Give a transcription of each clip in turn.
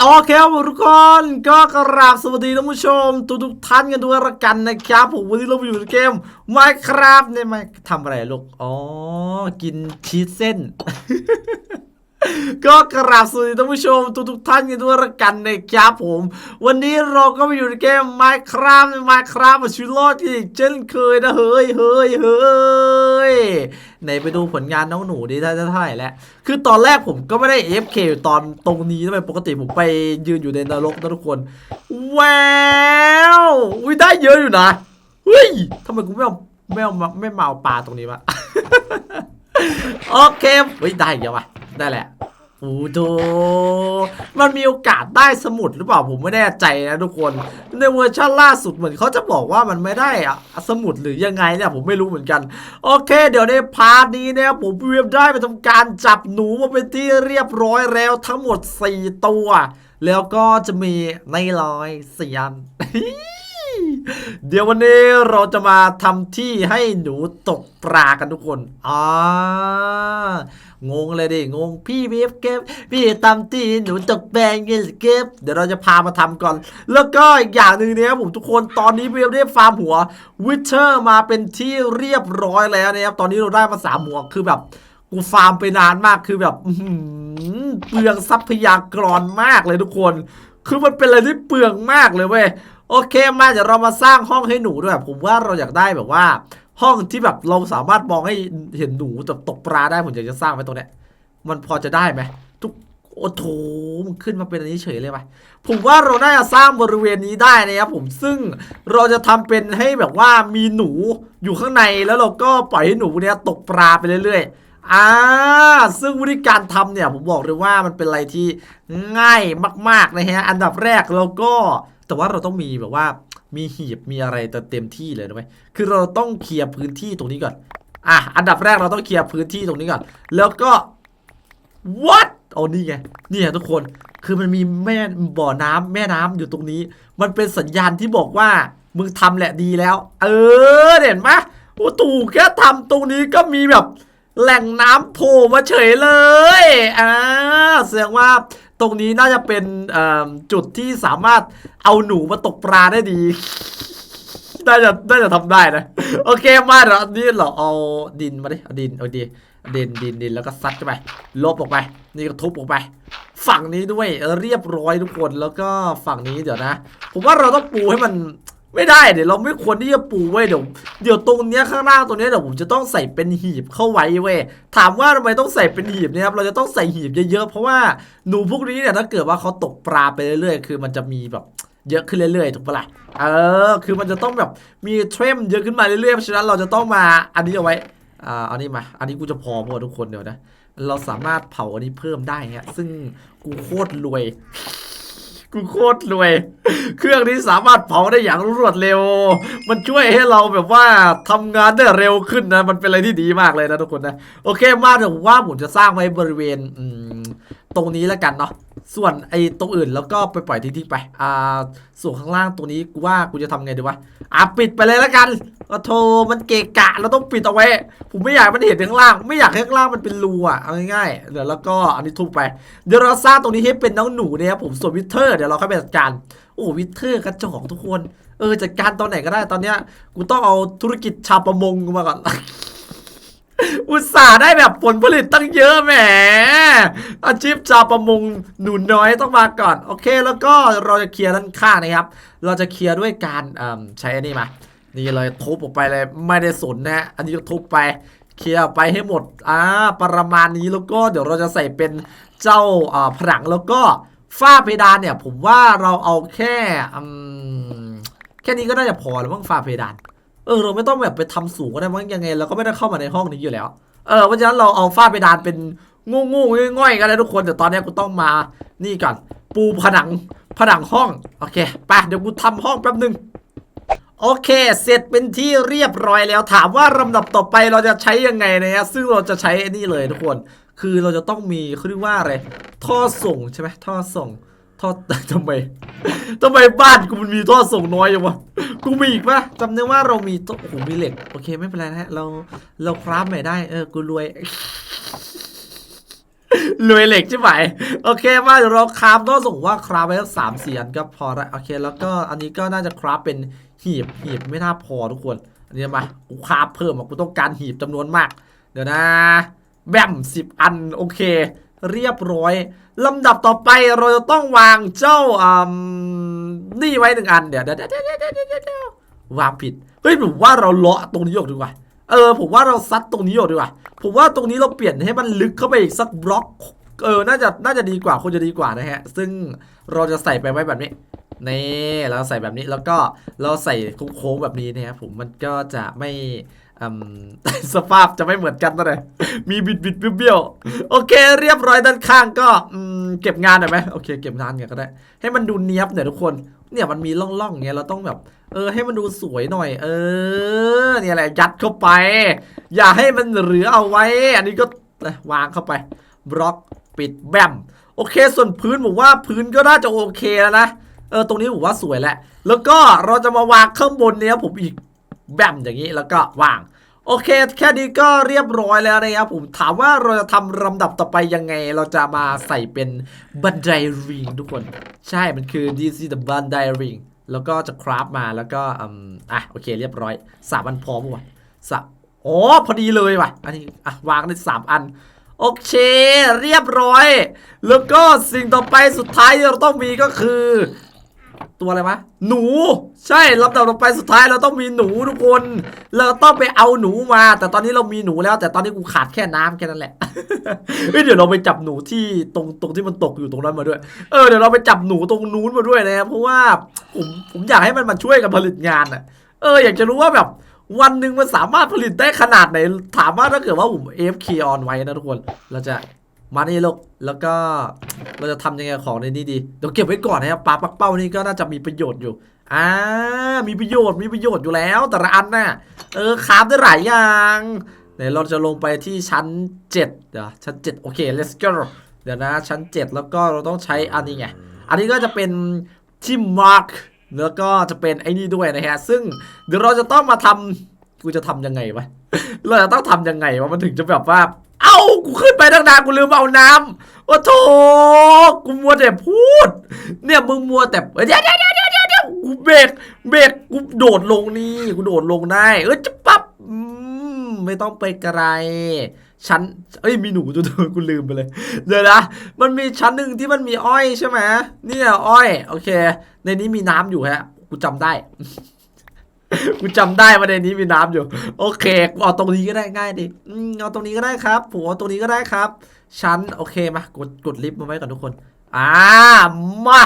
โอเคครับทุกคนก็กราบสวัสดีท่านผู้ชม ทุกทุกท่านกันด้วยละกันนะครับ ผมวันนี้เราอยู่ในเกมไม่ครับเนี่ยไม่ทำอะไรลูก อ๋อ กินชีสเส้น ก็กราบสวัสดีท่านผู้ชมทุกทุกท่านกันด้วยละกันนะครับผม วันนี้เราก็มาอยู่ในเกม Minecraft ใน Minecraft มาชีวิตรอดอีกเช่นเคยนะเฮ้ยเฮ้ยเฮ้ยไหนไปดูผลงานน้องหนูดิได้เท่าไหร่แล้ว คือตอนแรกผมก็ไม่ได้ FK อยู่ตอนตรงนี้ทำไมปกติผมไปยืนอยู่ในนรกนะทุกคนแววอุ้ยได้เยอะอยู่นะเฮ้ยทำไมกูไม่เอาไม่เอามไม่มาเอาปลาตรงนี้วะโอเคเฮ้ยได้อีกแล้ววะ ได้แหละโอ้โดมันมีโอกาสได้สมุดหรือเปล่าผมไม่แน่ใจนะทุกคน ในเวอร์ชันล่าสุดเหมือนเขาจะบอกว่ามันไม่ได้อะสมุดหรือยังไงเนี่ยผมไม่รู้เหมือนกัน โอเค เดี๋ยวในพาร์ทนี้เนี่ยผมเวียมได้ไปทำการจับหนูมาเป็นที่เรียบร้อยแล้วทั้งหมด 4 ตัว แล้วก็จะมีในลอยเสียน เดี๋ยววันนี้เราจะมาทำที่ให้หนูตกปลากันทุกคนอ่างงเลยดิ งง พี่เวฟเก็บ พี่ทำที่หนูตกแปลงเงี้ยเก็บ เดี๋ยวเราจะพามาทำก่อน แล้วก็อีกอย่างหนึ่งเนี่ยผมทุกคน ตอนนี้เวฟได้ฟาร์มหัววิเทอร์มาเป็นที่เรียบร้อยแล้วนะครับ ตอนนี้เราได้มาสามหัว คือแบบกูฟาร์มไปนานมาก คือแบบเปลืองทรัพยากรมากเลยทุกคน คือมันเป็นอะไรที่เปลืองมากเลยเว้ย โอเคมาเดี๋ยวเรามาสร้างห้องให้หนูด้วยผมว่าเราอยากได้แบบว่า ห้องที่แบบเราสามารถมองให้เห็นหนูแบบตกปลาได้ผมอยากจะสร้างไว้ตรงเนี้ยมันพอจะได้ไหมทุกโอ้โถมันขึ้นมาเป็นอันนี้เฉยเลยไปผมว่าเราน่าจะสร้างบริเวณนี้ได้นะครับผมซึ่งเราจะทำเป็นให้แบบว่ามีหนูอยู่ข้างในแล้วเราก็ปล่อยให้หนูเนี้ยตกปลาไปเรื่อยๆอ่าซึ่งวิธีการทำเนี่ยผมบอกเลยว่ามันเป็นอะไรที่ง่ายมากๆนะฮะอันดับแรกเราก็ แต่ว่าเราต้องมีแบบว่ามีหีบมีอะไรเต็มที่เลยนะไหมคือเราต้องเคลียร์พื้นที่ตรงนี้ก่อนอะอันดับแรกเราต้องเคลียร์พื้นที่ตรงนี้ก่อน แล้วก็ what เอานี่ไงนี่ไงทุกคนคือมันมีแม่บ่อน้ำแม่น้ำอยู่ตรงนี้ มันเป็นสัญญาณที่บอกว่ามึงทำแหละดีแล้ว เออเห็นไหมโอ้ตู่แค่ทำตรงนี้ก็มีแบบแหล่งน้ำโผล่มาเฉยเลยอ่าแสดงว่า ตรงนี้น่าจะเป็นจุดที่สามารถเอาหนูมาตกปลาได้ดีน่าจะน่าจะทำได้นะ โอเคมาเหรอนี่เราเอาดินมาดิเอาดินเอาดิดินดินดินแล้วก็ซัดเข้าไป ลบออกไป นี่ก็ทุบออกไป ฝั่งนี้ด้วยเรียบร้อยทุกคนแล้วก็ฝั่งนี้เดี๋ยวนะ ผมว่าเราต้องปูให้มัน ไม่ได้เดี๋ยวเราไม่ควรที่จะปูไว้เดี๋ยวเดี๋ยวตรงเนี้ยข้างล่างตรงเนี้ยเดี๋ยวผมจะต้องใส่เป็นหีบเข้าไว้เว้ยถามว่าทำไมต้องใส่เป็นหีบเนี่ยครับเราจะต้องใส่หีบเยอะๆเพราะว่าหนูพวกนี้เนี่ยถ้าเกิดว่าเขาตกปลาไปเรื่อยๆ คือมันจะมีแบบเยอะขึ้นเรื่อยๆถูกปะล่ะเออ คือมันจะต้องแบบมีเทรมเยอะขึ้นมาเรื่อยๆเพราะฉะนั้นเราจะต้องมาอันนี้เอาไว้อ่าอันนี้มา อันนี้กูจะพอพอทุกคนเดี๋ยวนะเราสามารถเผาอันนี้เพิ่มได้ฮะซึ่งกูโคตรรวย กูโคตรรวย เครื่องนี้สามารถเผาได้อย่างรวดเร็ว มันช่วยให้เราแบบว่าทำงานได้เร็วขึ้นนะ มันเป็นอะไรที่ดีมากเลยนะทุกคนนะ โอเค มาถึงว่าผมจะสร้างไว้บริเวณอืม ตรงนี้แล้วกันเนาะส่วนไอ้ตรงอื่นแล้วก็ไปปล่อยทิ้งๆไปอ่าส่วนข้างล่างตรงนี้กูว่ากูจะทำไงดีวะอะปิดไปเลยแล้วกันโอ้โธมันเกะกะเราต้องปิดเอาไว้ ผมไม่อยากมันเห็นข้างล่าง ไม่อยากให้ข้างล่างมันเป็นรูอะเอาง่ายๆเดี๋ยวแล้วก็อันนี้ทุบไป เดี๋ยวเราสร้างตรงนี้ให้เป็นน้องหนูเนี่ยครับผมส่วนวิเทอร์เดี๋ยวเราค่อยไปจัดการโอ้วิเทอร์กระจอกทุกคน เออจัดการตอนไหนก็ได้ตอนเนี้ยกูต้องเอาธุรกิจชาวประมงมาก่อน อุตส่าห์ได้แบบผลผลิตตั้งเยอะแหม อาชีพชาวประมงหนูน้อยต้องมาก่อน โอเค แล้วก็เราจะเคลียร์ด้านข้างนะครับ เราจะเคลียร์ด้วยการเอิ่มใช้อันนี้มา นี่เลยทุบออกไปเลยไม่ได้สนนะฮะ อันนี้ก็ทุบไปเคลียร์ไปให้หมด อ่า ประมาณนี้แล้วก็เดี๋ยวเราจะใส่เป็นเจ้าอ่าผนังแล้วก็ฝ้าเพดานเนี่ย ผมว่าเราเอาแค่แค่นี้ก็น่าจะพอแล้วมั้งฝ้าเพดาน เออเราไม่ต้องแบบไปทำสูงก็ได้มั้งยังไงเราก็ไม่ได้เข้ามาในห้องนี้อยู่แล้ว เออเพราะฉะนั้นเราเอาฝ้าเพดานเป็นงูงูง่อยๆกันเลยทุกคนแต่ตอนนี้กูต้องมานี่ก่อนปูผนังผนังห้องโอเคไปเดี๋ยวกูทำห้องแป๊บหนึงโอเค เสร็จเป็นที่เรียบร้อยแล้วถามว่าลำดับต่อไปเราจะใช้ยังไงนะฮะซึ่งเราจะใช้นี่เลยทุกคน คือเราจะต้องมีเขาเรียกว่าอะไรท่อส่งใช่ไหมท่อส่ง ท่อทำไมทำไมบ้านกูมันมีท่อส่งน้อยจังวะกูมีอีกปะจำได้ว่าเรามีท่อโอ้โหมีเหล็กโอเคไม่เป็นไรนะฮะเราเราคราฟใหม่ได้เออกูรวยรวยเหล็กใช่ไหมโอเคมาเดี๋ยวเราคราฟต้องส่งว่าคราฟไปสักสามสี่อันก็พอละโอเค แล้วก็อันนี้ก็น่าจะคราฟเป็นหีบหีบไม่น่าพอทุกคน อันนี้มากูคราฟเพิ่มอะกูต้องการหีบจำนวนมาก เดี๋ยวนะ แบมสิบอันโอเค เรียบร้อยลำดับต่อไปเราจะต้องวางเจ้าอ่านี่ไว้หนึ่งอันเดี๋ยวเดี๋ยวเดี๋ยวเดี๋ยวเดี๋ยวเดี๋ยววางผิดเฮ้ยผมว่าเราเลาะตรงนี้ออกดีกว่าเออผมว่าเราซัดตรงนี้ออกดีกว่าผมว่าตรงนี้เราเปลี่ยนให้มันลึกเข้าไปอีกสักบล็อกเออน่าจะน่าจะดีกว่าควรจะดีกว่านะฮะ ซึ่งเราจะใส่ไปไว้แบบนี้นี่เราใส่แบบนี้แล้วก็เราใส่โค้งแบบนี้นะครับผมมันก็จะไม่ สภาพจะไม่เหมือนกันนะเลยมีบิดบิดเบี้ยวโอเค เรียบร้อยด้านข้างก็เก็บงานหน่อยไหมโอเค เก็บงานกันก็ได้ ให้มันดูเนี้ยบหน่อยทุกคน เนี่ยมันมีร่องๆเงี้ยเราต้องแบบ เออ ให้มันดูสวยหน่อย เออ เนี่ยแหละยัดเข้าไป อย่าให้มันเหลือเอาไว้ อันนี้ก็วางเข้าไป บล็อกปิดแบมโอเค ส่วนพื้นผมว่าพื้นก็น่าจะโอเคแล้วนะเออตรงนี้ผมว่าสวยแหล้วแล้วก็เราจะมาวางข้างบนเนี้ยผมอีก แบมอย่างนี้แล้วก็วาง โอเค แค่นี้ก็เรียบร้อยแล้วนะครับผมถามว่าเราจะทำลำดับต่อไปยังไง เราจะมาใส่เป็นบันไดริงทุกคน ใช่มันคือ DC the บันไดริงแล้วก็จะคราฟมาแล้วก็อืมอะโอเคเรียบร้อยสามอันพร้อมว่ะสามอ๋อพอดีเลยว่ะ อันนี้อะวางได้สามอันโอเค เรียบร้อย แล้วก็สิ่งต่อไปสุดท้ายที่เราต้องมีก็คือ ตัวอะไรวะ หนู ใช่ลำดับต่อไปสุดท้ายเราต้องมีหนูทุกคน เราต้องไปเอาหนูมา แต่ตอนนี้เรามีหนูแล้ว แต่ตอนนี้กูขาดแค่น้ำแค่นั้นแหละเฮ้ยเดี๋ยวเราไปจับหนูที่ตรงตรงที่มันตกอยู่ตรงนั้นมาด้วย เออเดี๋ยวเราไปจับหนูตรงนู้นมาด้วยนะครับเพราะว่าผมผมอยากให้มันมาช่วยกันผลิตงานอะ เออ อยากจะรู้ว่าแบบ วันหนึ่งมันสามารถผลิตได้ขนาดไหน ถามว่าถ้าเกิดว่าผม AFK on ไว้นะทุกคน เราจะ มานี่ลูกแล้วก็เราจะทำยังไงของในนี้ดีเดี๋ยวเก็บไว้ก่อนนะครับปลาปักเป้านี่ก็น่าจะมีประโยชน์อยู่อ่ามีประโยชน์มีประโยชน์อยู่แล้ว แต่ละอันน่ะเออคราฟได้หลายอย่างเดี๋ยวเราจะลงไปที่ชั้น7เดี๋ยวชั้น 7 โอเค let's go เดี๋ยวนะชั้น 7 แล้วก็เราต้องใช้อันนี้ไงอันนี้ก็จะเป็นที่มาร์กแล้วก็จะเป็นไอ้นี่ด้วยนะฮะซึ่งเดี๋ยวเราจะต้องมาทำกูจะทำยังไงวะเราจะต้องทำยังไงวะมันถึงจะแบบว่า เอ้ากูขึ้นไปตั้งนานกูลืมเอาน้ำโอ้โถกูมัวแต่พูด เนี่ยมึงมัวแต่เดี๋ยวเดี๋ยวเดี๋ยวเดี๋ยวเดี๋ยวกูเบรกเบรกกูโดดลงนี่กูโดดลงได้เออจะปั๊บอืมไม่ต้องไปไกลชั้นเอ้ยมีหนูตัวเดียวกูลืมไปเลย เดี๋ยวนะมันมีชั้นหนึ่งที่มันมีอ้อยใช่ไหมเนี่ยอ้อย โอเค ในนี้มีน้ำอยู่ฮะกูจำได้ กูจำได้ว่าในนี้มีน้ำอยู่ โอเคกูเอาตรงนี้ก็ได้ง่ายดิเอาตรงนี้ก็ได้ครับผมเอาตรงนี้ก็ได้ครับชั้นโอเคมากดกดลิฟต์มาไว้ก่อนทุกคนอ่ามา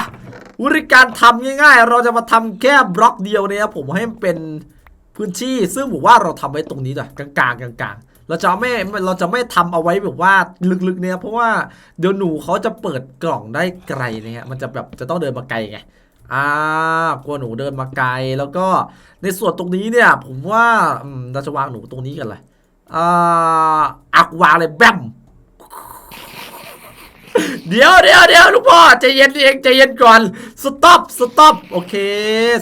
วิธีการทำง่ายๆ เราจะมาทำแค่บล็อกเดียวเนี่ยผมให้มันเป็นพื้นที่ ซึ่งผมว่าเราทำไว้ตรงนี้ด้วยกลางๆกลางๆ เราจะไม่เราจะไม่ทำเอาไว้แบบว่าลึกๆเนี่ยเพราะว่าเดี๋ยวหนูเขาจะเปิดกล่องได้ไกลเนะฮะมันจะแบบจะต้องเดินมาไกลไง อ่ากลัวหนูเดินมาไกล แล้วก็ในส่วนตรงนี้เนี่ย ผมว่าเราจะวางหนูตรงนี้กันเลยอ่าอักวางเลยแบมเดี๋ยวเดี๋ยวเดี๋ยวลูกพ่อใจเย็นเองใจเย็นก่อนสต็อปสต็อปโอเค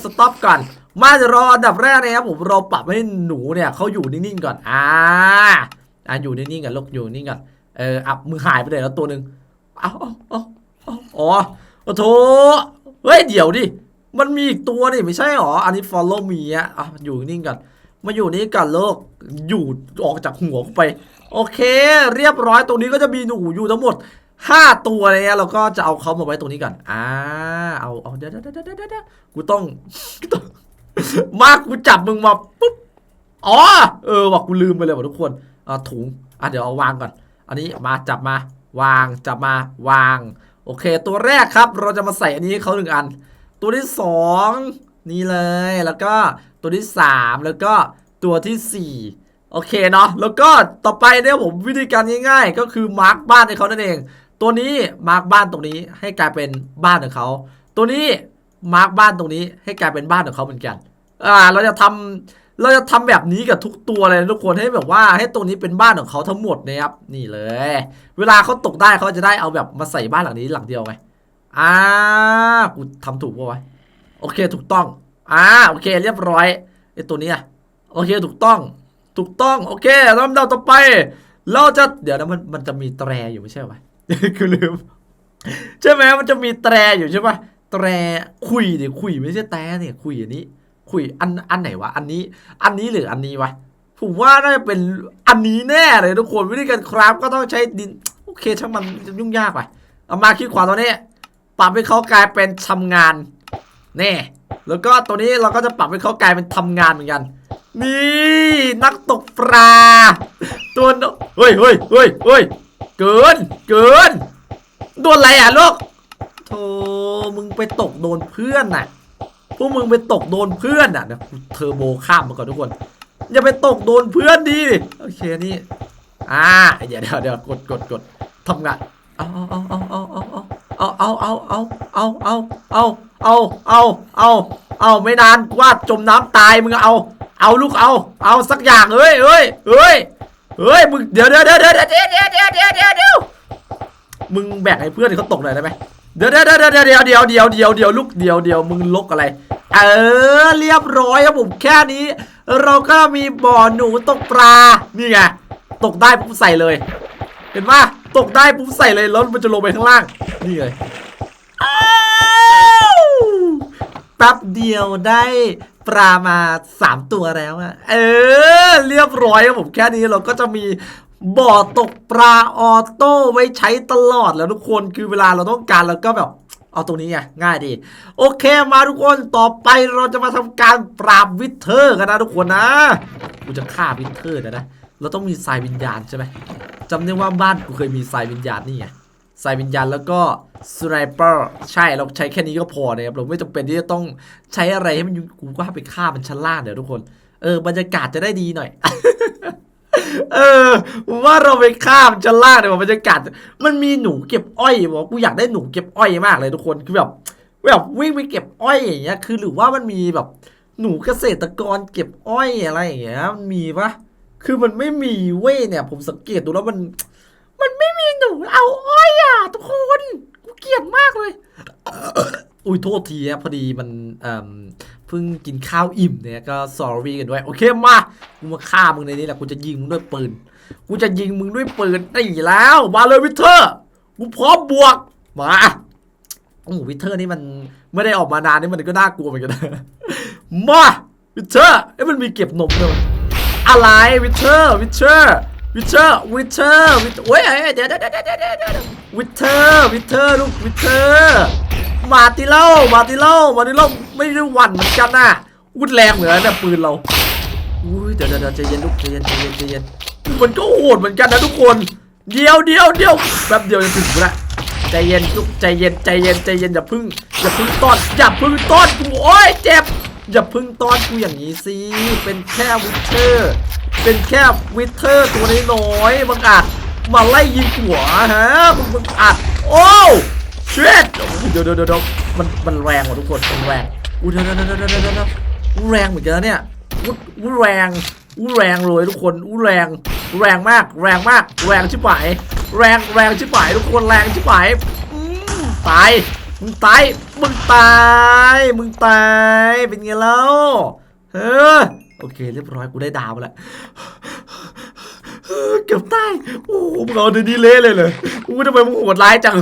สต็อปก่อน มาจะรออันดับแรกนะครับผมเราปรับให้หนูเนี่ยเขาอยู่นิ่งๆก่อนอ่าอ่าอยู่นิ่งๆกันลูกอยู่นิ่งก่อนเอออะมือหายไปเลยแล้วตัวหนึ่งอาเอาเอาเอาอ๋อโอ้โถ เฮ้ยเดี๋ยวดิ มันมีอีกตัวนี่ไม่ใช่หรอ อันนี้ follow me อะอะอยู่นิ่งก่อนมาอยู่นี่ก่อนโลกอยู่ออกจากหัวกูไป โอเค เรียบร้อยตรงนี้ก็จะมีหนูอยู่ทั้งหมดห้าตัวเลยนะเราก็จะเอาเขามาไว้ตรงนี้ก่อนอ่าเอาเอาเดี๋ยวเดี๋ยวเดี๋ยวเดี๋ยวเดี๋ยวกูต้องกูต้องมากูจับมึงมาปุ๊บอ๋อเออว่ะกูลืมไปเลยว่ะทุกคนอ่าถุงอะเดี๋ยวเอาวางก่อน อันนี้มาจับมาวางจับมาวาง โอเค ตัวแรกครับเราจะมาใส่อันนี้ให้เขาหนึ่งอัน ตัวที่สองนี่เลยแล้วก็ตัวที่สามแล้วก็ตัวที่สี่โอเคเนาะแล้วก็ต่อไปเนี่ยผมวิธีการง่าย ๆ ก็คือมาร์กบ้านให้เขานั่นเอง ตัวนี้มาร์กบ้านตรงนี้ให้กลายเป็นบ้านของเขาตัวนี้มาร์กบ้านตรงนี้ให้กลายเป็นบ้านของเขาเหมือนกันอ่าเราจะทำ เราจะทำแบบนี้กับทุกตัวเลยทุกคนให้แบบว่าให้ตรงนี้เป็นบ้านของเขาทั้งหมดนะครับนี่เลย เวลาเขาตกได้เขาจะได้เอาแบบมาใส่บ้านหลังนี้หลังเดียวไงอ่ากูทำถูกปะวะโอเคถูกต้องอ่าโอเคเรียบร้อยไอ้ตัวนี้โอเคถูกต้อง ถูกต้องโอเคลำดับต่อไป เราจะเดี๋ยวนะมันมันจะมีแตรอยู่ไม่ใช่ไหมคือลืมใช่ไหมมันจะมีแตรอยู่ใช่ปะแตรคุยเนี่ยคุยไม่ใช่แตรเนี่ยคุยอันนี้ คุยอันอันไหนวะ อันนี้ อันนี้หรืออันนี้วะ ผมว่าน่าจะเป็นอันนี้แน่เลยทุกคนวิธีการคราฟก็ต้องใช้ดินโอเคช่างมันจะยุ่งยากไปเอามาคลิกขวาตัวนี้ ปรับให้เขากลายเป็นทำงานแน่แล้วก็ตัวนี้เราก็จะปรับให้เขากลายเป็นทำงานเหมือนกัน นี่นักตกปลาตัวเฮ้ยเฮ้ยเฮ้ยเฮ้ยเกินเกินโดนอะไรอะลูกโธ่มึงไปตกโดนเพื่อนน่ะ วกมึงไปตกโดนเพื่อนน่ะเดี๋ยวกูเทอร์โบข้ามมาก่อนทุกคน อย่าไปตกโดนเพื่อนดิโอเคนี่อ่าเดี๋ยวเดี๋ยวเดี๋ยวกดกดกดทำงานเอาเอาเอาเอาเอาเอาเอาเอาเอาเอาเอาเอาเอาเอาเอาเอาไม่นานว่าจมน้ำตายมึงเอา เอาลูกเอา เอาสักอย่างเฮ้ยเฮ้ยเฮ้ยเฮ้ยมึงเดี๋ยวเดี๋ยวเดี๋ยวเดี๋ยวเดี๋ยวเดี๋ยวเดี๋ยวเดี๋ยวเดี๋ยวมึงแบ่งให้เพื่อนเขาตกหน่อยได้ไหม เดี๋ยวเดี๋ยวเดี๋ยวเดี๋ยวเดี๋ยวเดี๋ยวเดี๋ยวเดี๋ยวลูกเดี๋ยวเดี๋ยวมึงลกอะไร เออเรียบร้อยครับผมแค่นี้ เราก็มีบ่อหนูตกปลานี่ไงตกได้ปุ๊บใส่เลย เห็นปะตกได้ปุ๊บใส่เลยแล้วมันจะลงไปข้างล่างนี่เลย แป๊บเดียวได้ปลามาสามตัวแล้วอะเออ เรียบร้อยครับผมแค่นี้เราก็จะมีบ่อตกปลาออโต้ไว้ใช้ตลอดแล้วทุกคนคือเวลาเราต้องการเราก็แบบเอาตรงนี้ไงง่ายดี โอเคมาทุกคนต่อไปเราจะมาทำการปราบวิเทอร์กันนะทุกคนนะกูจะฆ่าวิเทอร์นะนะเราต้องมีทรายวิญญาณใช่ไหมจำได้ว่าบ้านกูเคยมีทรายวิญญาณนี่ไงทรายวิญญาณแล้วก็ สไนเปอร์ใช่เราใช้แค่นี้ก็พอนะครับเราไม่จำเป็นที่จะต้องใช้อะไรให้มันกูก็ไปฆ่ามันชั้นล่างเดี๋ยวทุกคน เออบรรยากาศจะได้ดีหน่อย เออว่าเราไปฆ่ามันชั้นล่างเดี๋ยวบรรยากาศมันมีหนูเก็บอ้อยบอกกูอยากได้หนูเก็บอ้อยมากเลยทุกคนคือแบบแบบวิ่งไปเก็บอ้อยอย่างเงี้ยคือหรือว่ามันมีแบบหนูเกษตรกรเก็บอ้อยอะไรอย่างเงี้ยมันมีปะคือมันไม่มีเว้ยเนี่ย ผมสังเกตดูแล้วมัน มันไม่มีหนูเอาอ้อยอะทุกคน กูเกลียดมากเลย อุ้ยโทษทีนะพอดีมันเพิ่งกินข้าวอิ่มเนี่ยก็ sorry กันด้วย โอเคมา กูมาฆ่ามึงในนี้แหละ กูจะยิงมึงด้วยปืน กูจะยิงมึงด้วยปืนได้แล้ว มาเลยวิเทอร์ กูพร้อมบวก มาโอ้โหวิเทอร์นี่มันไม่ได้ออกมานานนี่มันก็น่ากลัวเหมือนกันมาวิเทอร์เอ้ยมันมีเก็บนมด้วยอะไรวิเทอร์วิเทอร์ วิเทอร์วิเทอร์วิเว้ยเดี๋ยวเดี๋ยวเดี๋ยวเดี๋ยวเดี๋ยววิเทอร์วิเทอร์ลูกวิเทอร์มาติเล่ามาติเล่ามาติเล่าไม่ได้หวั่นเหมือนกันน่ะวุดแรงเหมือนเนี่ยปืนเราอุ้ยเดี๋ยวเดี๋ยวใจเย็นลูกใจเย็นใจเย็นใจเย็นมันก็โหดเหมือนกันนะทุกคนเดียวเดียวเดียวแป๊บเดียวจะถึงละใจเย็นลูกใจเย็นใจเย็นใจเย็นอย่าพึ่งอย่าพึ่งต้อนอย่าพึ่งต้อนกูโอ้ยเจ็บ อย่าพึ่งต้อนกูอย่างนี้สิ เป็นแค่วิเทอร์ เป็นแค่วิเทอร์ตัวน้อยๆบังอาจมาไล่ยิงหัวฮะมึงมึงอัด โอ้เช็ดเดี๋ยวเดี๋ยวเดี๋ยวมันมันแรงว่ะทุกคนมันแรงอู้เดี๋ยวเดี๋ยวเดี๋ยวเดี๋ยวเดี๋ยวเดี๋ยวอู้แรงเหมือนกันนะเนี่ยอู้อู้แรงอู้แรงเลยทุกคนอู้แรง แรงมาก แรงมาก แรงชิบหายแรงแรงชิบหายทุกคนแรงชิบหายตาย มึงตาย มึงตาย มึงตาย เป็นไงแล้วเออโอเค เรียบร้อยกูได้ดาวแล้วเกือบตายโอ้มึงเอาเดี๋ยวนี้เละเลยเลยกูทำไมมึงโหดร้ายจัง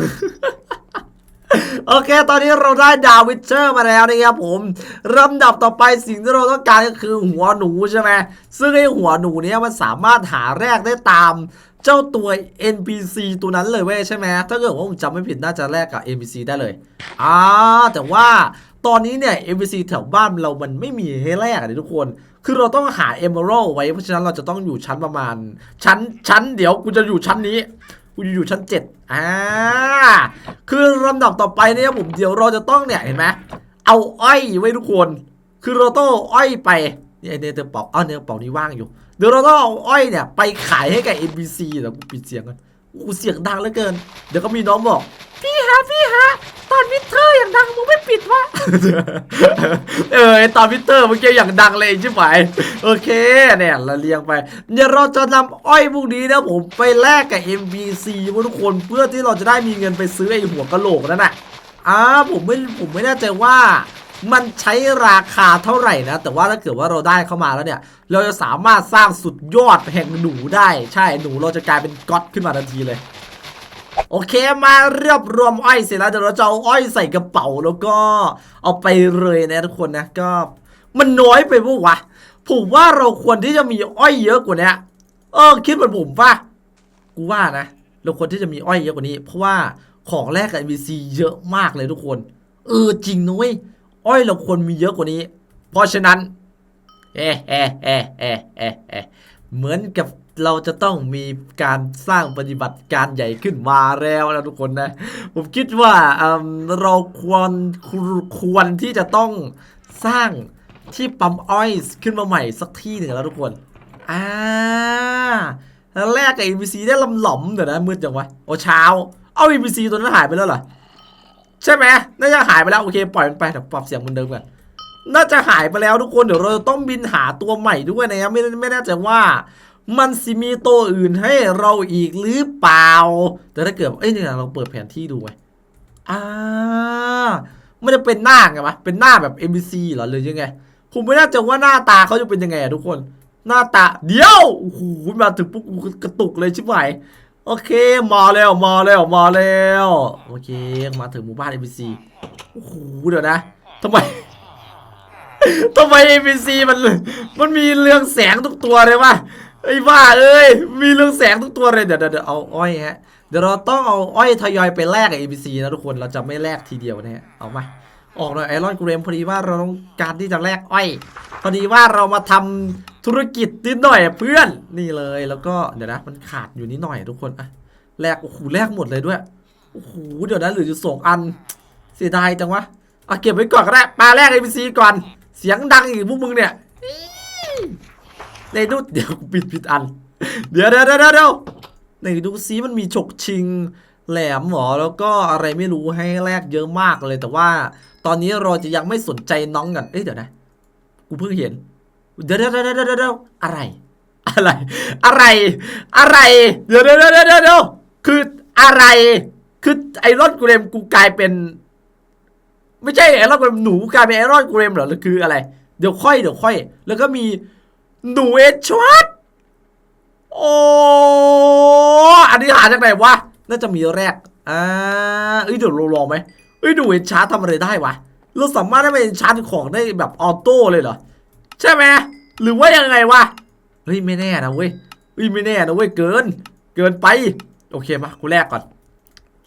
โอเค ตอนนี้เราได้ดาววิเชอร์มาแล้วนะครับผมลำดับต่อไปสิ่งที่เราต้องการก็คือหัวหนูใช่ไหมซึ่งไอหัวหนูเนี้ยมันสามารถหาแรกได้ตาม เจ้าตัว NPC ตัวนั้นเลยเว้ยใช่ไหมถ้าเกิดว่าผมจำไม่ผิดน่าจะแลกกับ NPC ได้เลยอ่าแต่ว่าตอนนี้เนี่ย NPC แถวบ้านเรามันไม่มีให้แลกเลยทุกคน คือเราต้องหา Emerald ไว้เพราะฉะนั้นเราจะต้องอยู่ชั้นประมาณ ชั้นชั้นเดี๋ยวกูจะอยู่ชั้นนี้กูจะอยู่ชั้นเจ็ดอ่าคือลำดับต่อไปเนี่ยผมเดี๋ยวเราจะต้องเนี่ยเห็นไหมเอาอ้อยไว้ทุกคน คือเราต้องอ้อยไปเนี่ยเนี่ยเตอร์เป่าเอาเนี่ยกระเป๋านี้ว่างอยู่ เดี๋ยวเราต้องเอาอ้อยเนี่ย ไปขายให้กับ NPC เดี๋ยวกูปิดเสียงกันกูเสียงดังเหลือเกิน เดี๋ยวก็มีน้องบอก พี่ฮะพี่ฮะตอนวิเทอร์อย่างดังมึงไม่ปิดวะ เออไอ้ตอนวิเทอร์เมื่อกี้อย่างดังเลยใช่ไหมโอเคเนี่ยเราเรียงไป เดี๋ยวเราจะนำอ้อยพวกนี้นะผมไปแลกกับ MVC พวกทุกคนเพื่อที่เราจะได้มีเงินไปซื้อไอ้หัวกะโหลกนั่นน่ะอ่าผมไม่ผมไม่แน่ใจว่า มันใช้ราคาเท่าไหร่นะ แต่ว่าถ้าเกิดว่าเราได้เข้ามาแล้วเนี่ย เราจะสามารถสร้างสุดยอดแห่งหนูได้ ใช่หนูเราจะกลายเป็นก๊อตขึ้นมาทันทีเลยโอเคมาเรวบรวมอ้อยเสร็จแล้วเดี๋ยวเราจะเอาอ้อยใส่กระเป๋าแล้วก็เอาไปเลยนะทุกคนนะก็มันน้อยไปปะวะผมว่าเราควรที่จะมีอ้อยเยอะกว่านี้เออคิดเหมือนผมป่ะกูว่านะ เราควรที่จะมีอ้อยเยอะกว่านี้ เพราะว่าของแรกกับ NPC เยอะมากเลยทุกคน เออจริงนุ้ย อ้อยเราควรมีเยอะกว่านี้ เพราะฉะนั้นเอะเอะเอะเอะเอะเอะเหมือนกับเราจะต้องมีการสร้างปฏิบัติการใหญ่ขึ้นมาแล้วนะทุกคนนะ ผมคิดว่าเอิ่มเราควรควรที่จะต้องสร้างที่ปั๊มอ้อยขึ้นมาใหม่สักที่หนึ่งแล้วทุกคน อ่าแล้วแรกกับ NPC ได้ลำหล่อมเดี๋ยวนะมืดจังวะ โอ้เช้า เอา NPC ตัวนั้นหายไปแล้วเหรอ ใช่ไหมน่าจะหายไปแล้วโอเคปล่อยมันไปเดี๋ยวปรับเสียงเหมือนเดิมกันน่าจะหายไปแล้วทุกคนเดี๋ยวเราต้องบินหาตัวใหม่ด้วยนะไม่ไม่แน่ใจว่ามันสิมีตัวอื่นให้เราอีกหรือเปล่า แต่ถ้าเกิดเอ้ยเนี่ยเราเปิดแผนที่ดูไว้อ่ามันจะเป็นหน้าไงวะเป็นหน้าแบบ NPC เหรอหรือยังไง ผมไม่แน่ใจว่าหน้าตาเขาจะเป็นยังไงอะทุกคน หน้าตาเดี๋ยวโอ้โหมาถึงปุ๊บกูกระตุกเลยชิบหาย โอเค มาแล้วมาแล้วมาแล้วโอเค มาถึงหมู่บ้าน NPC โอ้โหเดี๋ยวนะทำไมทำไม NPC มันมันมีเรื่องแสงทุกตัวเลยวะไอ้บ้าเอ้ยมีเรื่องแสงทุกตัวเลยเดี๋ยวเดี๋ยวเดี๋ยวเอาอ้อยฮะเดี๋ยวเราต้องเอาอ้อยทยอยไปแลกกับ NPC นะทุกคนเราจะไม่แลกทีเดียวนะฮะเอามา ออกหน่อยไอรอนกูเรมพอดีว่าเราต้องการที่จะแลกอ้อยพอดีว่าเรามาทำธุรกิจนิดหน่อยเพื่อนนี่เลยแล้วก็เดี๋ยวนะมันขาดอยู่นิดหน่อยทุกคนอะแลกโอ้โหแลกหมดเลยด้วยโอ้โหเดี๋ยวนะเหลืออยู่สองอันเสียดายจังวะเอาเก็บไว้ก่อนก็ได้ปลาแรก NPC ก่อน เสียงดังอีกพวกมึงเนี่ยในดูเดี๋ยวปิดผิดอัน เดี๋ยวเดี๋ยวเดี๋ยวเดี๋ยวในดูซีมันมีฉกชิงแหลมหมอแล้วก็อะไรไม่รู้ให้แลกเยอะมากเลยแต่ว่า อนนี้เราจะยังไม่สนใจน้องกันเอ้ยเดี๋ยวนะ กูเพิ่งเห็น เดี๋ยวเดี๋ยวเดี๋ยวเดี๋ยวเดี๋ยวอะไร อะไร อะไร อะไรเดี๋ยวเดี๋ยวเดี๋ยวเดี๋ยวเดี๋ยวคืออะไร คือไอรอนกูเรมกูกลายเป็น ไม่ใช่ไอรอนกูเรมหนูกลายเป็นไอรอนกูเรมเหรอหรือคืออะไร เดี๋ยวค่อยเดี๋ยวค่อย แล้วก็มีหนูเอชวัตโอ้อันนี้หาจากไหนวะ น่าจะมีแรก อ่า เอ้ยเดี๋ยวเราลองไหม เอ้ดูเอนชาร์ทำอะไรได้วะ เราสามารถได้เป็นชาร์จของได้แบบออโต้เลยเหรอ ใช่ไหมหรือว่ายังไงวะ เฮ้ยไม่แน่นะเว้ยเฮ้ยไม่แน่นะเว้ยเกิน เกินไป โอเคมากูแรกก่อน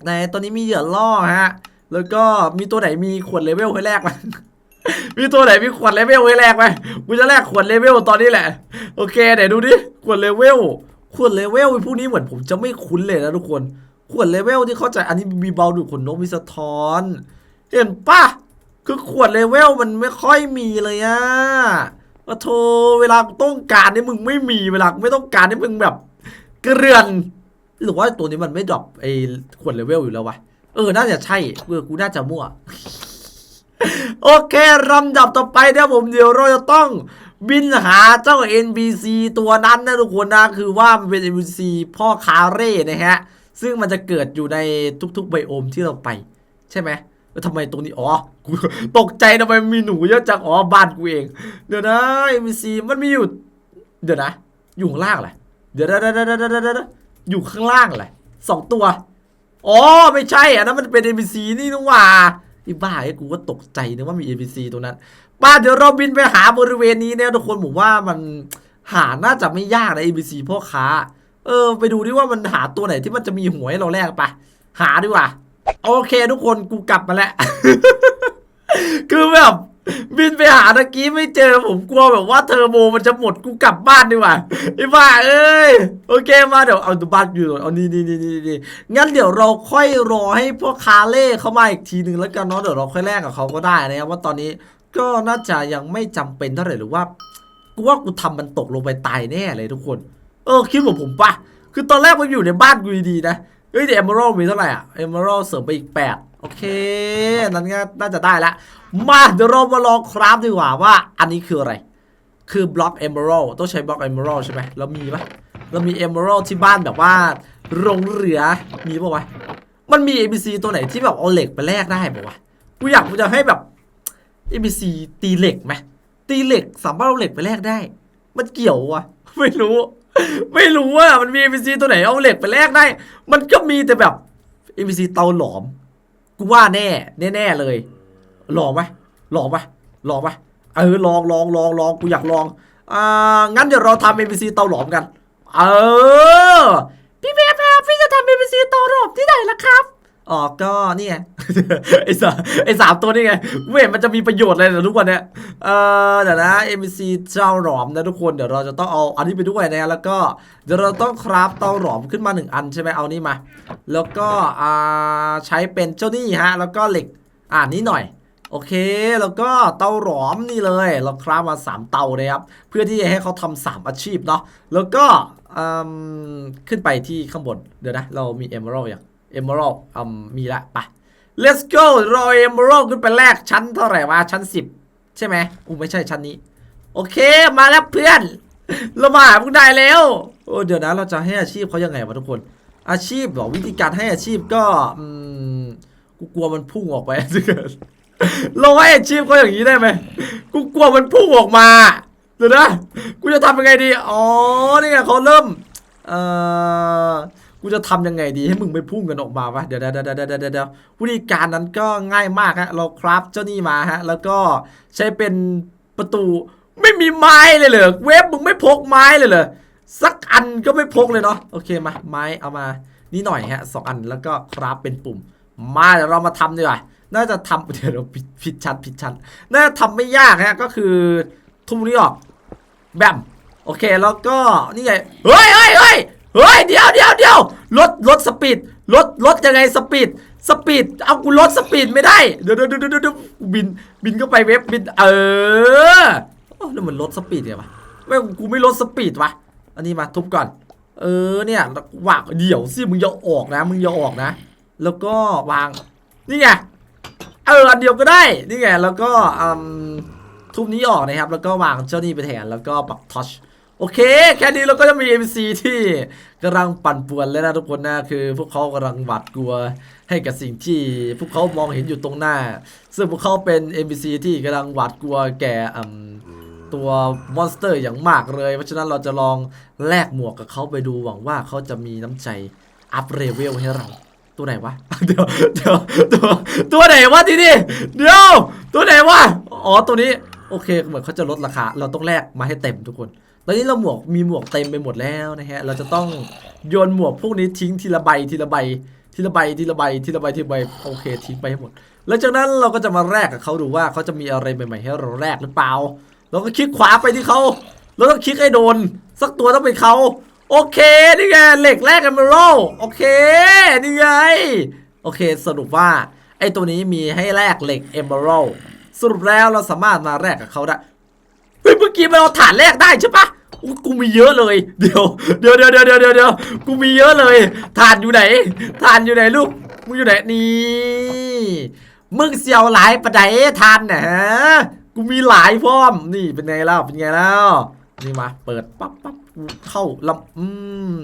ในตัวนี้มีเหยื่อล่อฮะ แล้วก็มีตัวไหนมีขวดเลเวลให้แลกไหมมีตัวไหนมีขวดเลเวลให้แลกไหมกูจะแลกขวดเลเวลตอนนี้แหละ โอเคเดี๋ยวดูดิขวดเลเวลขวดเลเวลพวกนี้เหมือนผมจะไม่คุ้นเลยนะทุกคน ขวดเลเวลที่เข้าใจอันนี้มีเบาดูดขนนกมีสะท้อน เห็นปะคือขวดเลเวลมันไม่ค่อยมีเลยอะว่าโทเวลาต้องการนี่มึงไม่มีเวลาไม่ต้องการนี่มึงแบบเกลื่อนหรือว่าตัวนี้มันไม่ดรอปไอ้ขวดเลเวลอยู่แล้ววะเออ น่าจะใช่เออกูน่าจะมั่ว โอเคลำดับต่อไปเนี่ยผมเดี๋ยวเราจะต้องบินหาเจ้า NPC ตัวนั้นนะทุกคนนะ คือว่ามันเป็น NPC พ่อคาเร่นะฮะ ซึ่งมันจะเกิดอยู่ในทุกๆไบโอมที่เราไป ใช่ไหมแล้วทำไมตรงนี้อ๋อกูตกใจทำไมมีหนูเยอะจังอ๋อบ้านกูเอง เดี๋ยวนะ NPC มันมีอยู่ เดี๋ยวนะ อยู่ข้างล่างแหละเดี๋ยวเดี๋ยวเดี๋ยวเดี๋ยวเดี๋ยวเดี๋ยวอยู่ข้างล่างแหละสองตัวอ๋อไม่ใช่อันนั้นมันเป็น NPC นี่นึกว่าไอ้บ้าไอ้กูก็ตกใจนึกว่ามี NPC ตรงนั้นป้าเดี๋ยวเราบินไปหาบริเวณนี้เนี่ยทุกคนผมว่ามันหาน่าจะไม่ยากนะ NPC พ่อค้า เออ ไปดูดิว่ามันหาตัวไหนที่มันจะมีหวยเราแลกไปหาดีกว่า โอเคทุกคนกูกลับมาแล้ว คือแบบบินไปหาตะกี้ไม่เจอผมกลัวแบบว่าเทอร์โบมันจะหมดกูกลับบ้านดีกว่าไอ้บ้าเอ้ยโอเคมาเดี๋ยวเอาตัวบ้านอยู่เอานี่นี่นี่นี่นี่งั้นเดี๋ยวเราค่อยรอให้พวกคาเล่เข้ามาอีกทีหนึ่งแล้วกันเนาะเดี๋ยวเราค่อยแลกกับเขาก็ได้นะครับว่าตอนนี้ก็น่าจะยังไม่จำเป็นเท่าไหร่หรือว่ากูว่ากูทำมันตกลงไปตายแน่เลยทุกคน เออคิดเหมือนผมปะคือตอนแรกมันอยู่ในบ้านกูดีๆนะเฮ้ยแต่เอมเมอรัลมีเท่าไหร่อะเอมเมอรัลเสริมไปอีกแปดโอเคนั้นก็น่าจะได้ละมาเดี๋ยวเรามาลองคราฟดีกว่าว่า อันนี้คืออะไร คือบล็อกเอมเ r อรัลต้องใช้บล็อกเอมเ r อรัลใช่ไหมเรามีปะเรามีเอมเ r อรัลที่บ้านแบบว่าโรงเรือมีปะวะมันมี ABC ตัวไหนที่แบบเอาเหล็กไปแลกได้ปะวะกูอยากกูจะให้แบบ ABC ตีเหล็กไหมตีเหล็กสามารถเอาเหล็กไปแลกได้ มันเกี่ยววะไม่รู้ ไม่รู้ว่ามันมี NPC ตัวไหนเอาเหล็กไปแลกได้ มันก็มีแต่แบบ NPC เตาหลอม กูว่าแน่ แน่ๆเลย ลองไหมลองไหมลองไหมเออลองลองลองลองกูอยากลองอ่างั้นเดี๋ยวเราทำ NPC เตาหลอมกัน เออ พี่เบฟครับพี่จะทำ NPC เตาหลอมที่ไหนล่ะครับ อ๋อก็นี่ไงไอ้สามไอ้สามตัวนี่ไงเห็นมันจะมีประโยชน์เลยเหรอทุกวันเนี้ยเออเดี๋ยวนะ NPC เจ้าหลอมนะทุกคนเดี๋ยวเราจะต้องเอาอันนี้ไปด้วยนะแล้วก็เดี๋ยวเราต้องคราฟเตาหลอมขึ้นมาหนึ่งอันใช่ไหมเอานี่มา แล้วก็อ่าใช้เป็นเจ้านี่ฮะ แล้วก็เหล็กอ่านี้หน่อยโอเค แล้วก็เตาหลอมนี่เลย เราคราฟมา 3 เตาเลยครับ เพื่อที่จะให้เขาทำสามอาชีพเนาะแล้วก็อืมขึ้นไปที่ข้างบนเดี๋ยวนะ เรามี Emerald อย่าง Emerald อืมมีละไป let's go เรา Emerald ขึ้นไปแรกชั้นเท่าไหร่วะชั้น10ใช่ไหมอู้ไม่ใช่ชั้นนี้ โอเคมาแล้วเพื่อน เรามาหาพวกนายแล้วโอ้เดี๋ยวนะเราจะให้อาชีพเขายังไงวะทุกคน อาชีพเหรอวิธีการให้อาชีพก็อืมกูกลัวมันพุ่งออกไปถ้าเกิดเราให้อาชีพเขาอย่างนี้ได้ไหมกูกลัวมันพุ่งออกมาเดี๋ยวนะ กูจะทำยังไงดี อ๋อ นี่ไงเขาเริ่ม เอ่อ กูจะทำยังไงดีให้มึงไม่พุ่งกันออกมาวะเดี๋ยวเดี๋ยวเดี๋ยวเดี๋ยววิธีการนั้นก็ง่ายมากฮะเราคราฟเจ้านี่มาฮะแล้วก็ใช้เป็นประตูไม่มีไม้เลยเหรอเว็บมึงไม่พกไม้เลยเหรอสักอันก็ไม่พกเลยเนาะโอเคมาไม้เอามานี่หน่อยฮะสองอันแล้วก็คราฟเป็นปุ่ม มาเดี๋ยวเรามาทำดีกว่าน่าจะทำเดี๋ยวเราผิดชั้นผิดชั้นน่าจะทำไม่ยากฮะก็คือทุ่มนี้ออกแบมโอเคแล้วก็นี่ไงเฮ้ยเฮ้ยเฮ้ย เฮ้ยเดี๋ยวเดี๋ยวเดี๋ยวลดลดสปีดลดลดยังไงสปีดสปีดเอากูลดสปีดไม่ได้เดี๋ยวเดี๋ยวเดี๋ยวเดี๋ยวเดี๋ยวบินบินเข้าไปเว็บบินเออโอ้แล้วมันลดสปีดไงวะไม่งกูไม่ลดสปีดวะอันนี้มาทุบก่อน เออเนี่ยวางเดี๋ยวสิมึงอย่าออกนะ มึงอย่าออกนะ แล้วก็วางนี่ไงเอออันเดียวก็ได้นี่ไงแล้วก็อืมทุบนี้ออกนะครับ แล้วก็วางเจ้านี่ไปแทนแล้วก็ปักทอช โอเค แค่นี้เราก็จะมี MC ที่กำลังปั่นป่วนเลยนะทุกคนนะคือ พวกเขากำลังหวาดกลัวให้กับสิ่งที่พวกเขามองเห็นอยู่ตรงหน้า ซึ่งพวกเขาเป็น NPC ที่กำลังหวาดกลัวแก่ตัวมอนสเตอร์อย่างมากเลย เพราะฉะนั้นเราจะลองแลกหมวกกับเขาไปดูหวังว่าเขาจะมีน้ำใจอัพเรเวลให้เราตัวไหนวะ เดี๋ยวเดี๋ยวตัวตัวไหนวะทีนี่เดี๋ยวตัวไหนวะ อ๋อตัวนี้ โอเคเหมือนเขาจะลดราคา เราต้องแลกมาให้เต็มทุกคน ตอนนี้เราหมวกมีหมวกเต็มไปหมดแล้วนะฮะ เราจะต้องโยนหมวกพวกนี้ทิ้งทีละใบทีละใบทีละใบทีละใบทีละใบทีละใบโอเคทิ้งไปให้หมด แล้วจากนั้นเราก็จะมาแลกกับเขาดูว่าเขาจะมีอะไรใหม่ๆให้เราแลกหรือเปล่า เราก็คลิกขวาไปที่เขาเราต้องคลิกให้โดน สักตัวต้องเป็นเขาโอเคนี่ไงเหล็กแรกกันมาโลโอเคนี่ไงโอเคสรุปว่าไอ้ตัวนี้มีให้แลกเหล็กเอมเบอรัลสรุปแล้วเราสามารถมาแลกกับเขาได้ เฮ้ยเมื่อกี้มันเอาฐานแรกได้ใช่ปะกูมีเยอะเลย เดี๋ยวเดี๋ยวเดี๋ยวเดี๋ยวเดี๋ยวเดี๋ยวกูมีเยอะเลยฐานอยู่ไหนฐานอยู่ไหนลูกมึงอยู่ไหนนี่มึงเสียวหลายประไดทานนะฮะกูมีหลายพร้อม นี่เป็นไงแล้วเป็นไงแล้วนี่มาเปิดปั๊บปั๊บกูเข้าลำอืม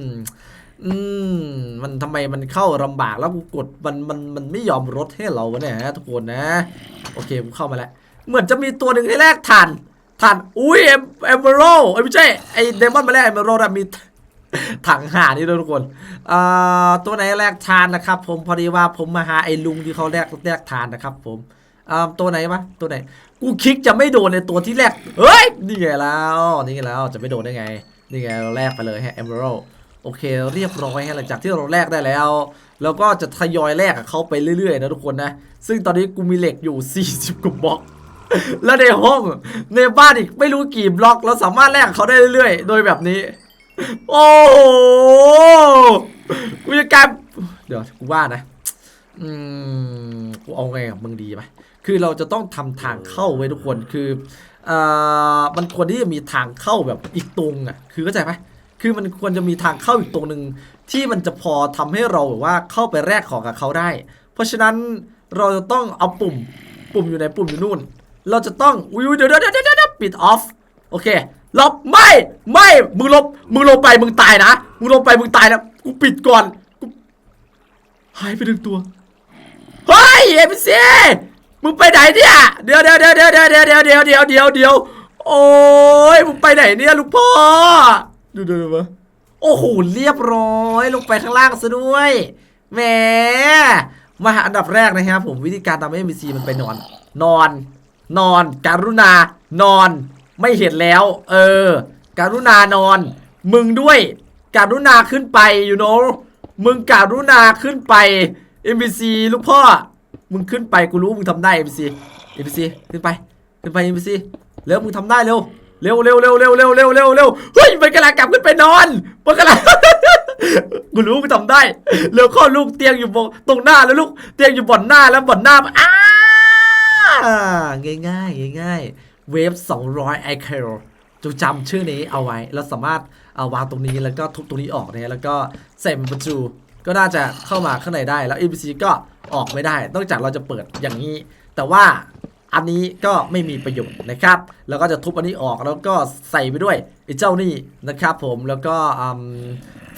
อืมมันทำไมมันเข้าลำบากแล้วกูกดมันมันมันไม่ยอมลดให้เราเนี่ยฮะทุกคนนะ โอเคกูเข้ามาแล้วเหมือนจะมีตัวหนึ่งให้แลกทาน ทานอุ้ยเอมเอมเบอรัลไม่ใช่ไอเดมอนมาแลกเอมเบอรัลมีถังหานี่ด้วยทุกคนอ่าตัวไหนแลกทานนะครับผมพอดีว่าผมมาหาไอ้ลุงที่เขาแลกแลกทานนะครับผมอ่าตัวไหนวะตัวไหน กูคลิกจะไม่โดนในตัวที่แรก เฮ้ย นี่ไงแล้ว นี่ไงแล้วจะไม่โดนได้ไง นี่ไงเราแลกไปเลยฮะ Emerald โอเคเรียบร้อยฮะหลังจากที่เราแลกได้แล้ว เราก็จะทยอยแลกกับเขาไปเรื่อยๆนะทุกคนนะ ซึ่งตอนนี้กูมีเหล็กอยู่ 40กว่าบล็อก แล้วในห้องในบ้านอีกไม่รู้กี่บล็อกเราสามารถแลกเขาได้เรื่อยๆ โดยแบบนี้ โอ้โหกูจะกลายเดี๋ยวกูว่านะอืมกูเอาไงกับมึงดีไหมคือเราจะต้องทำทางเข้าไว้ทุกคนคือเอ่อมันควรที่จะมีทางเข้าแบบอีกตรงอะคือเข้าใจไหมคือมันควรจะมีทางเข้าอีกตรงหนึ่งที่มันจะพอทำให้เราแบบว่าเข้าไปแลกของกับเขาได้ เพราะฉะนั้นเราจะต้องเอาปุ่มปุ่มอยู่ไหนปุ่มอยู่นู่น เราจะต้องอุ้ยเดี๋ยวเดี๋ยวเดี๋ยวเดี๋ยวปิดออฟโอเคหลบไม่ไม่มึงหลบมึงลงไปมึงตายนะมึงลงไปมึงตายนะกูปิดก่อนกูหายไปหนึ่งตัวเฮ้ยเอ็มซีมึงไปไหนเนี่ยเดี๋ยวเดี๋ยวเดี๋ยวเดี๋ยวเดี๋ยวเดี๋ยวเดี๋ยวเดี๋ยวเดี๋ยวเดี๋ยวโอ้ยมึงไปไหนเนี่ยลูกพ่อดูดูดูมาโอ้โหเรียบร้อยลงไปข้างล่างซะด้วยแหมมาอันดับแรกนะครับผมวิธีการทำให้ NPC มันไปนอน นอน นอน การุณานอน ไม่เห็นแล้ว เออ การุณานอน มึงด้วย การุณาขึ้นไป you know มึงการุณาขึ้นไป NPC ลูกพ่อ มึงขึ้นไปกูรู้มึงทำได้ NPC NPC ขึ้นไปขึ้นไป NPC เร็วมึงทำได้เร็วเร็วเร็วเร็วเร็วเร็วเร็วเร็วเร็วเฮ้ยมันกำลังกลับขึ้นไปนอนมันกำลังกูรู้มึงทำได้เร็วข้อลูกเตียงอยู่บนตรงหน้าแล้วลูกเตียงอยู่บนหน้าแล้วบนหน้าอ้า ง่ายง่ายง่ายง่ายๆเวฟ200ไอเคลจงจำชื่อนี้เอาไว้ แล้วสามารถเอาวางตรงนี้แล้วก็ทุบตรงนี้ออกนะแล้วก็ใส่เป็นประตูก็น่าจะเข้ามาข้างในได้แล้ว NPC ก็ออกไม่ได้ นอกจากเราจะเปิดอย่างนี้ แต่ว่าอันนี้ก็ไม่มีประโยชน์นะครับ แล้วก็จะทุบอันนี้ออกแล้วก็ใส่ไปด้วยไอ้เจ้านี่นะครับ ผมแล้วก็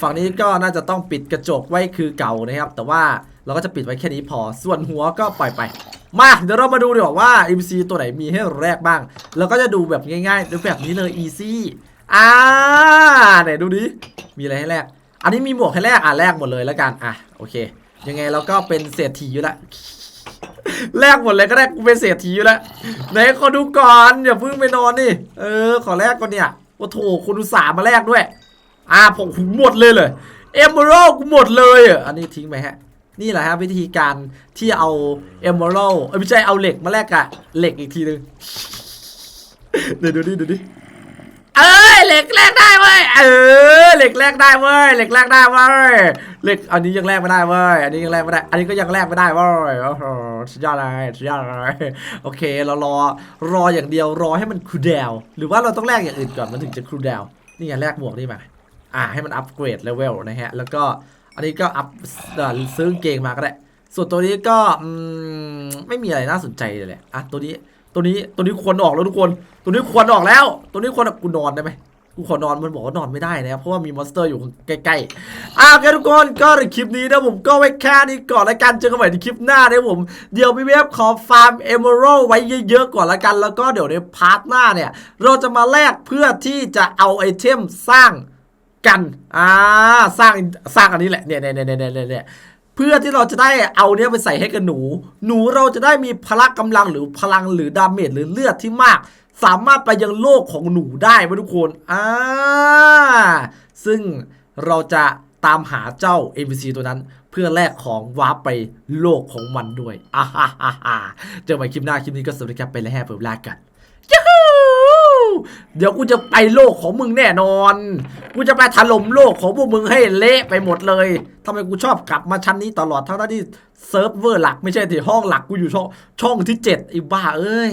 ฝั่งนี้ก็น่าจะต้องปิดกระจกไว้คือเก่านะครับ แต่ว่าเราก็จะปิดไว้แค่นี้พอส่วนหัวก็ปล่อยไป มาเดี๋ยวเรามาดูดีกว่าว่า MC ตัวไหนมีให้แรกบ้าง แล้วก็จะดูแบบง่ายๆดูแบบนี้เลย easy อ่าไหนดูดิ มีอะไรให้แลกอันนี้มีหมวกให้แลกอะแลกหมดเลยแล้วกัน อะโอเค ยังไงเราก็เป็นเศรษฐีอยู่ละแลกหมดเลยก็ได้กูเป็นเศรษฐีอยู่แล้วไหนขอดูก่อนอย่าเพิ่งไปนอนนี่ เออ ขอแลกก่อนเนี่ยโอ้โถคุณอุตส่าห์มาแลกด้วย อ่าผมหมดเลยเลย เอมเบอรัลกูหมดเลยอะอันนี้ทิ้งไปฮะ นี่แหละฮะวิธีการที่เอาเอมเบอรัลเอ้ยไม่ใช่เอาเหล็กมาแลกอะเหล็กอีกทีนึงเดี๋ยวดูดิดูดิเอ้ยเหล็กแลกได้เว้ยเออเหล็กแลกได้เว้ยเหล็กแลกได้เว้ยเหล็กอันนี้ยังแลกไม่ได้เว้ยอันนี้ยังแลกไม่ได้ อันนี้ก็ยังแลกไม่ได้เว้ยโอ้โหสุดยอดเลยสุดยอดเลยโอเคเรารอรออย่างเดียวรอให้มันคูลดาวหรือว่าเราต้องแลกอย่างอื่นก่อนมันถึงจะคูลดาวน์นี่ไงแลกหมวกนี่มาอ่าให้มันอัปเกรดเลเวลนะฮะแล้วก็ อันนี้ก็อัพเอ่อซื้องเกงมาก็ได้ ส่วนตัวนี้ก็ไม่มีอะไรน่าสนใจเลยแหละอะตัวนี้ตัวนี้ตัวนี้ควรออกแล้วทุกคน ตัวนี้ควรออกแล้ว ตัวนี้ควรกูนอนได้ไหมกูขอนอนมันบอกว่านอนไม่ได้นะครับเพราะว่ามีมอนสเตอร์อยู่ใกล้ๆอะโอเคทุกคนก็ในคลิปนี้นะผมก็ไว้แค่นี้ก่อนละกันเจอกันใหม่ในคลิปหน้านะผม เดี๋ยวพี่เวฟขอฟาร์มเอเมอรัลไว้เยอะๆก่อนละกัน แล้วก็เดี๋ยวในพาร์ทหน้าเนี่ย เราจะมาแลกเพื่อที่จะเอาไอเทมสร้าง กันอ่าสร้างสร้างอันนี้แหละเนี่ยเนี่ยเนี่ยเนี่ยเนี่ยเนี่ยเพื่อที่เราจะได้เอาเนี้ยไปใส่ให้กับหนู หนูเราจะได้มีพละกำลังหรือพลังหรือดาเมจหรือเลือดที่มาก สามารถไปยังโลกของหนูได้ไหมทุกคนอ่าซึ่งเราจะตามหาเจ้า NPC ตัวนั้นเพื่อแลกของวาร์ปไปโลกของมันด้วยอ่าฮ่าฮ่าฮ่าเจอกันใหม่คลิปหน้าคลิปนี้ก็สวัสดีครับไปแล้วแฮปปี้ลากันยูฮู เดี๋ยวกูจะไปโลกของมึงแน่นอน กูจะไปถล่มโลกของพวกมึงให้เละไปหมดเลยทำไมกูชอบกลับมาชั้นนี้ตลอดทั้งที่เซิร์ฟเวอร์หลักไม่ใช่ที่ห้องหลักกูอยู่ช่องช่องที่เจ็ดไอ้บ้าเอ้ย